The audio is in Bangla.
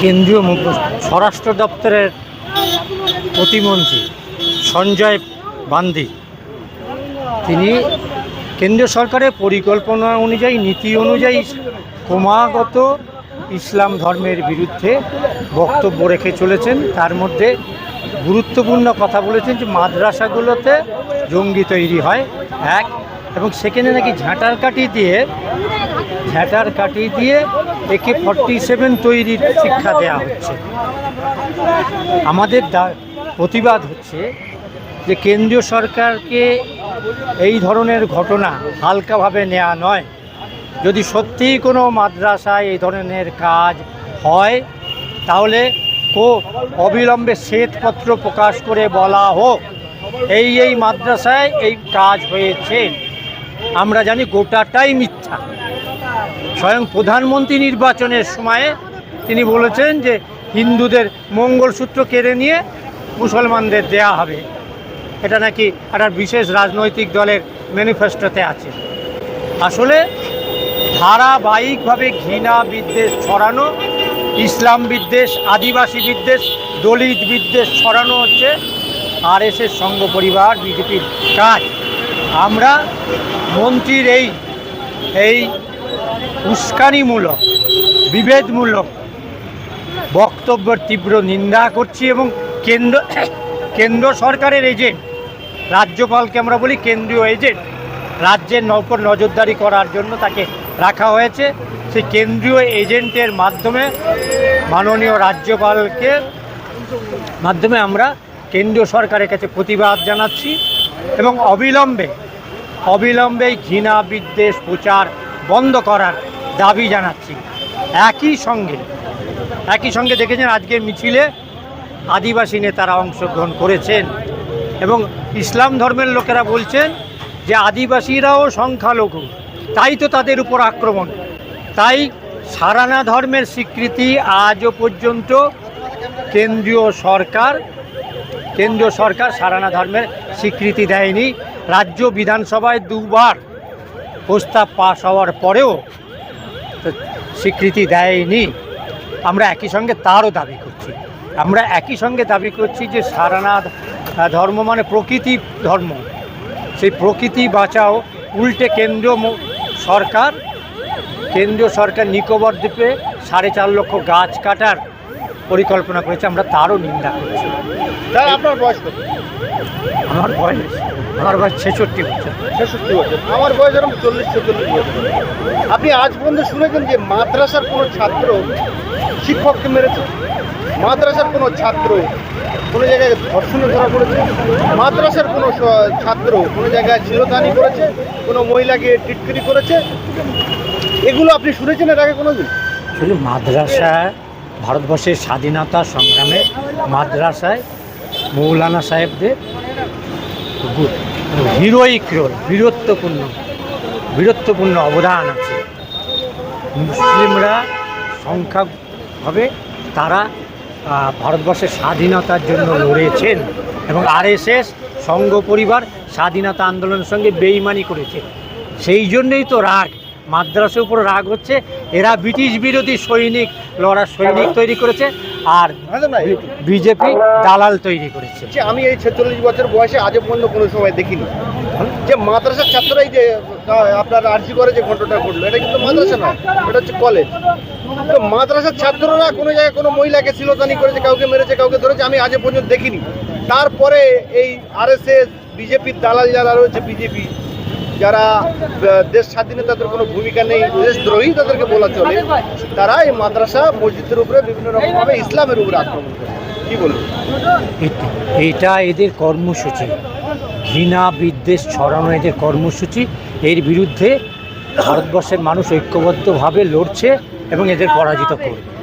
কেন্দ্রীয় স্বরাষ্ট্র দপ্তরের প্রতিমন্ত্রী সঞ্জয় বান্দি। তিনি কেন্দ্রীয় সরকারের পরিকল্পনা অনুযায়ী, নীতি অনুযায়ী ক্রমাগত ইসলাম ধর্মের বিরুদ্ধে বক্তব্য রেখে চলেছেন। তার মধ্যে গুরুত্বপূর্ণ কথা বলেছেন যে, মাদ্রাসাগুলোতে জঙ্গি তৈরি হয়, এক। এবং সেখানে নাকি ঝাঁটার কাঠি দিয়ে ঝাঁটার কাঠি দিয়ে একে ফর্টি সেভেন তৈরির শিক্ষা দেওয়া হচ্ছে। আমাদের প্রতিবাদ হচ্ছে যে কেন্দ্রীয় সরকারকে এই ধরনের ঘটনা হালকাভাবে নেওয়া নয়। যদি সত্যিই কোনো মাদ্রাসায় এই ধরনের কাজ হয়, তাহলে কো অবিলম্বে শ্বেতপত্র প্রকাশ করে বলা হোক, এই এই মাদ্রাসায় এই কাজ হয়েছে। আমরা জানি গোটাটাই মিথ্যা। স্বয়ং প্রধানমন্ত্রী নির্বাচনের সময়ে তিনি বলেছেন যে হিন্দুদের মঙ্গলসূত্র কেড়ে নিয়ে মুসলমানদের দেয়া হবে। এটা নাকি একটা বিশেষ রাজনৈতিক দলের ম্যানিফেস্টোতে আছে। আসলে ধারাবাহিকভাবে ঘৃণা বিদ্বেষ ছড়ানো, ইসলাম বিদ্বেষ, আদিবাসী বিদ্বেষ, দলিত বিদ্বেষ ছড়ানো হচ্ছে আর এস এস সংঘ পরিবার, বিজেপির কাজ। আমরা মন্ত্রীর এই এই উস্কানিমূলক, বিভেদমূলক বক্তব্যের তীব্র নিন্দা করছি এবং কেন্দ্র কেন্দ্র সরকারের এজেন্ট, রাজ্যপালকে আমরা বলি কেন্দ্রীয় এজেন্ট, রাজ্যের নৌকর নজরদারি করার জন্য তাকে রাখা হয়েছে। সেই কেন্দ্রীয় এজেন্টের মাধ্যমে মাননীয় রাজ্যপালকে মাধ্যমে আমরা কেন্দ্রীয় সরকারের কাছে প্রতিবাদ জানাচ্ছি। এবং অবিলম্বে অবিলম্বে ঘৃণা বিদ্বেষ প্রচার বন্ধ করার দাবি জানাচ্ছি। একই সঙ্গে একই সঙ্গে দেখেছেন আজকের মিছিলে আদিবাসী নেতারা অংশগ্রহণ করেছেন এবং ইসলাম ধর্মের লোকেরা বলছেন যে আদিবাসীরাও সংখ্যালঘু, তাই তো তাদের উপর আক্রমণ। তাই সারানা ধর্মের স্বীকৃতি আজও পর্যন্ত কেন্দ্রীয় সরকার কেন্দ্রীয় সরকার সারানা ধর্মের স্বীকৃতি দেয়নি। রাজ্য বিধানসভায় দুবার প্রস্তাব পাশ হওয়ার পরেও স্বীকৃতি দেয়নি। আমরা একই সঙ্গে তারও দাবি করছি। আমরা একই সঙ্গে দাবি করছি যে সারানা ধর্ম মানে প্রকৃতি ধর্ম। সেই প্রকৃতি বাঁচাও। উল্টে কেন্দ্রীয় সরকার কেন্দ্রীয় সরকার নিকোবর দ্বীপে সাড়ে চার লক্ষ গাছ কাটার পরিকল্পনা করেছে আমরা তারও নিন্দা করছি। আপনার বয়স কত? আমার বয়স আমার বয়স ছেষট্টি বছর। ছেষট্টি বছর। আমার বয়স এরকম চল্লিশ ছেচল্লিশ বছর। আপনি আজ পর্যন্ত শুনেছেন যে মাদ্রাসার কোনো ছাত্র শিক্ষককে মেরেছে? মাদ্রাসার কোনো ছাত্র কোনো জায়গায় ধর্ষণে ধরা পড়েছে? মাদ্রাসার কোনো ছাত্র কোনো জায়গায় ছিলতানি করেছে? কোনো মহিলাকে টিটকিরি করেছে? এগুলো আপনি শুনেছেন এর আগে কোনো দিন শুধু মাদ্রাসা ভারতবর্ষের স্বাধীনতা সংগ্রামে মাদ্রাসায় মৌলানা সাহেবদের হিরোইক রোল, বীরত্বপূর্ণ বীরত্বপূর্ণ অবদান আছে। মুসলিমরা সংখ্যাভাবে তারা ভারতবর্ষের স্বাধীনতার জন্য লড়েছেন এবং আরএসএস সংঘ পরিবার স্বাধীনতা আন্দোলনের সঙ্গে বেইমানি করেছে। সেই জন্যই তো রাগ। মাদ্রাসার উপর রাগ হচ্ছে। এরা ব্রিটিশ বিরোধী সৈনিক লড়ার সৈনিক তৈরি করেছে আর বিজেপি দালাল তৈরি করেছে। যে আমি এই ছেচল্লিশ বছর বয়সে আজও পর্যন্ত কোনো সময় দেখিনি। যে মাদ্রাসার ছাত্ররাই যে আপনার আর্জি করে যে ঘটনাটা ঘটলো এটা কিন্তু মাদ্রাসা নয় এটা হচ্ছে কলেজ তো মাদ্রাসার ছাত্ররা কোনো জায়গায় কোনো মহিলাকে শিলতানি করেছে কাউকে মেরেছে কাউকে ধরেছে আমি আজও পর্যন্ত দেখিনি। তারপরে এই আরএসএস বিজেপির দালাল যারা রয়েছে বিজেপি যারা দেশ স্বাধীনে তাদের কোনো ভূমিকা নেই দেশদ্রোহী তাদেরকে বলা চলে, তারা এই মাদ্রাসা, মসজিদের উপরে বিভিন্ন রকমভাবে ইসলামের উপরে আক্রমণ করে। কি বলব? এট- এদের কর্মসূচি। ঘৃণা, বিদ্বেষ ছড়ানো এদের কর্মসূচি। এর বিরুদ্ধে ভারতবর্ষের মানুষ ঐক্যবদ্ধভাবে লড়ছে এবং এদের পরাজিত করবে।